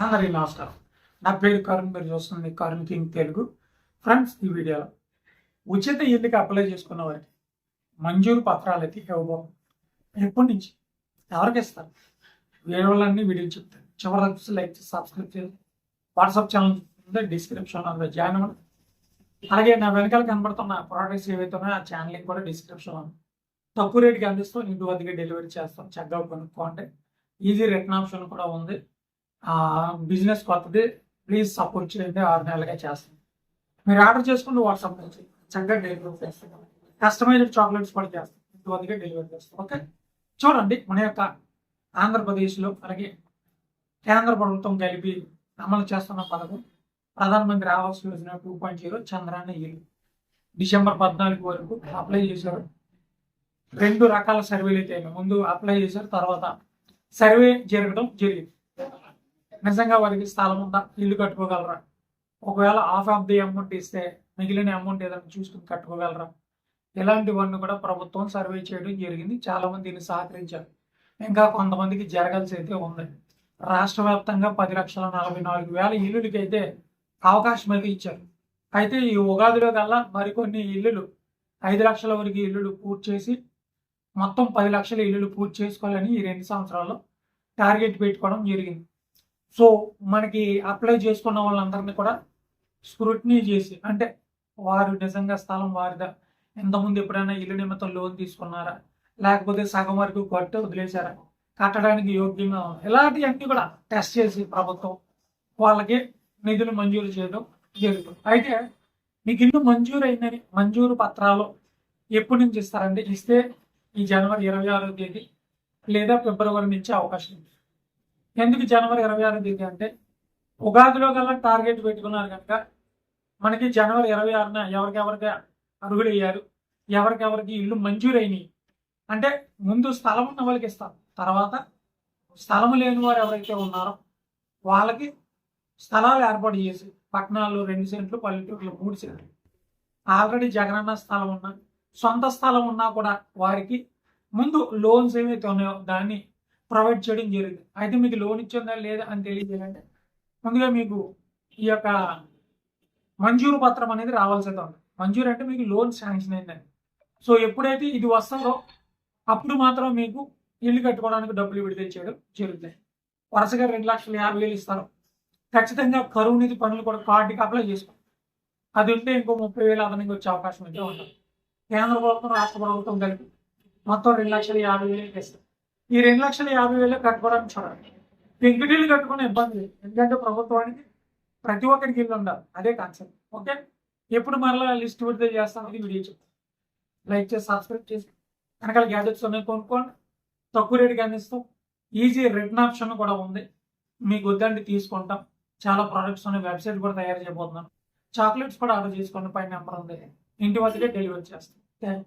అందరికీ నమస్కారం. నా పేరు కరుణ్ మీరు చూస్తుంది కరుణ్ కింగ్ తెలుగు. ఫ్రెండ్స్ ఈ వీడియోలో ఉచిత ఇల్లుకి అప్లై చేసుకున్న వారికి మంజూరు పత్రాలు అయితే ఇవ్వబోతుంది ఎప్పటి నుంచి? ఎవరికి ఇస్తారు? వేరే వాళ్ళన్నీ వీడియోలు చెప్తారు. చివరి లైక్ చేసి సబ్స్క్రైబ్ చేసి వాట్సాప్ ఛానల్ ఉంది డిస్క్రిప్షన్లో జాయిన్ అవ్వండి. అలాగే నా వెనకాల కనబడుతున్న ప్రోడక్ట్స్ ఏవైతే ఉన్నాయో ఆ ఛానల్ కూడా డిస్క్రిప్షన్లో ఉంది. తక్కువ రేటుకి అందిస్తూ ఇంటి వద్దకే డెలివరీ చేస్తాం. చక్కగా కొనుక్కోండి. ఈజీ రిటర్న్ ఆప్షన్ కూడా ఉంది. బిజినెస్ కొత్తది ప్లీజ్ సపోర్ట్ చేయండి ఆరు నెలలుగా చేస్తాం. మీరు ఆర్డర్ చేసుకుంటే వాట్సాప్ నుంచి చక్కగా డెలివరీ చేస్తాం. కస్టమైజ్డ్ చాక్లెట్స్ కూడా చేస్తాం. ఇంత వద్దకే డెలివరీ చేస్తాం. ఓకే? చూడండి మన యొక్క ఆంధ్రప్రదేశ్లో అలాగే కేంద్ర ప్రభుత్వం కలిపి అమలు చేస్తున్న పథకం Pradhanmantri Awas Yojana two point zero Chandranna ఇల్లు డిసెంబర్ పద్నాలుగు వరకు అప్లై చేశారు. రెండు రకాల సర్వేలు అయితే ముందు అప్లై చేశారు తర్వాత సర్వే జరగడం జరిగింది. నిజంగా వారికి స్థలం ఉందా? ఇల్లు కట్టుకోగలరా? ఒకవేళ హాఫ్ ఆఫ్ ది అమౌంట్ ఇస్తే మిగిలిన అమౌంట్ ఏదైనా చూసుకుని కట్టుకోగలరా? ఇలాంటివన్నీ కూడా ప్రభుత్వం సర్వే చేయడం జరిగింది. చాలామంది దీన్ని సహకరించారు. ఇంకా కొంతమందికి జరగాల్సి అయితే ఉంది. రాష్ట్ర వ్యాప్తంగా పది లక్షల నలభై నాలుగు వేల ఇల్లులకి అయితే అవకాశం అయితే ఇచ్చారు. అయితే ఈ ఉగాదిలో కల్లా మరికొన్ని ఇల్లులు ఐదు లక్షల వరకు ఇల్లులు పూర్తి చేసి మొత్తం పది లక్షల ఇల్లులు పూర్తి చేసుకోవాలని ఈ రెండు సంవత్సరాల్లో టార్గెట్ పెట్టుకోవడం జరిగింది. సో మనకి అప్లై చేసుకున్న వాళ్ళందరినీ కూడా స్క్రూటినీ చేసి అంటే వారు నిజంగా స్థలం వారిదా? ఇంతకుముందు ఎప్పుడైనా ఇల్లు నిమిత్తం లోన్ తీసుకున్నారా? లేకపోతే సగం వరకు కట్టి వదిలేశారా? కట్టడానికి యోగ్యంగా ఇలాంటివన్నీ కూడా టెస్ట్ చేసి ప్రభుత్వం వాళ్ళకి నిధులు మంజూరు చేయడం జరుగుతుంది. అయితే మీకు ఇల్లు మంజూరు అయిందని మంజూరు పత్రాలు ఎప్పటి నుంచి ఇస్తారంటే ఇస్తే ఈ జనవరి ఇరవై ఆరో తేదీ లేదా ఫిబ్రవరి నుంచి అవకాశం ఉంది. ఎందుకు జనవరి ఇరవై ఆరో తేదీ అంటే ఉగాదిలో కల్లా టార్గెట్ పెట్టుకున్నారు కనుక మనకి జనవరి ఇరవై ఆరున ఎవరికెవరికి అర్హులు అయ్యారు ఎవరికెవరికి ఇల్లు మంజూరైనవి అంటే ముందు స్థలం ఉన్న వాళ్ళకి ఇస్తాం. తర్వాత స్థలం లేని వారు ఎవరైతే ఉన్నారో వాళ్ళకి స్థలాలు ఏర్పాటు చేసి పట్టణాలు రెండు సెంట్లు పల్లెటూరులో మూడు సెంట్లు. ఆల్రెడీ జగనన్న స్థలం ఉన్నా సొంత స్థలం ఉన్నా కూడా వారికి ముందు లోన్స్ ఏవైతే ఉన్నాయో దాన్ని ప్రొవైడ్ చేయడం జరిగింది. అయితే మీకు లోన్ ఇచ్చిందా లేదా అని తెలియజేయాలంటే ముందుగా మీకు ఈ యొక్క మంజూరు పత్రం అనేది రావాల్సింది. ఉంది మంజూరు అంటే మీకు లోన్ శాంక్షన్ అయిందని సో ఎప్పుడైతే ఇది వస్తుందో అప్పుడు మాత్రం మీకు ఇల్లు కట్టుకోవడానికి డబ్బులు విడుదల చేయడం జరుగుతాయి వరుసగా రెండు లక్షల యాభై వేలు ఇస్తారు. ఖచ్చితంగా కరువు నిధి పనులు కూడా కార్డుకి అప్లై చేసుకోండి అది ఉంటే ఇంకో ముప్పై వేలు అదనంగా వచ్చే అవకాశం అయితే ఉంటుంది. కేంద్ర ప్రభుత్వం రాష్ట్ర ప్రభుత్వం కలిపి మొత్తం రెండు లక్షల యాభై వేలు ఇస్తారు. ఈ రెండు లక్షల యాభై వేలు కట్టుకోవడానికి చూడండి. పెంకుటిల్లు కట్టుకునే ఇబ్బంది లేదు. ఎందుకంటే ప్రభుత్వానికి ప్రతి ఒక్కరికి ఇల్లు ఉండాలి. అదే కాన్సెప్ట్ ఓకే ఎప్పుడు మరలా లిస్ట్ విడుదల చేస్తామని వీడియో చెప్తాను. లైక్ చేసి సబ్స్క్రైబ్ చేసి వెనకాల గ్యాజెట్స్ ఉన్నాయి కొనుక్కోండి. తక్కువ రేటుకి అందిస్తాం. ఈజీ రిటర్న్ ఆప్షన్ కూడా ఉంది. మీకు వద్దండి తీసుకుంటాం. చాలా ప్రోడక్ట్స్ ఉన్నాయి. వెబ్సైట్ కూడా తయారు చేయబోతున్నాను. చాక్లెట్స్ కూడా ఆర్డర్ చేసుకోండి. పైన నెంబర్ ఉంది. ఇంటి వద్దకే డెలివరీ చేస్తాం. థ్యాంక్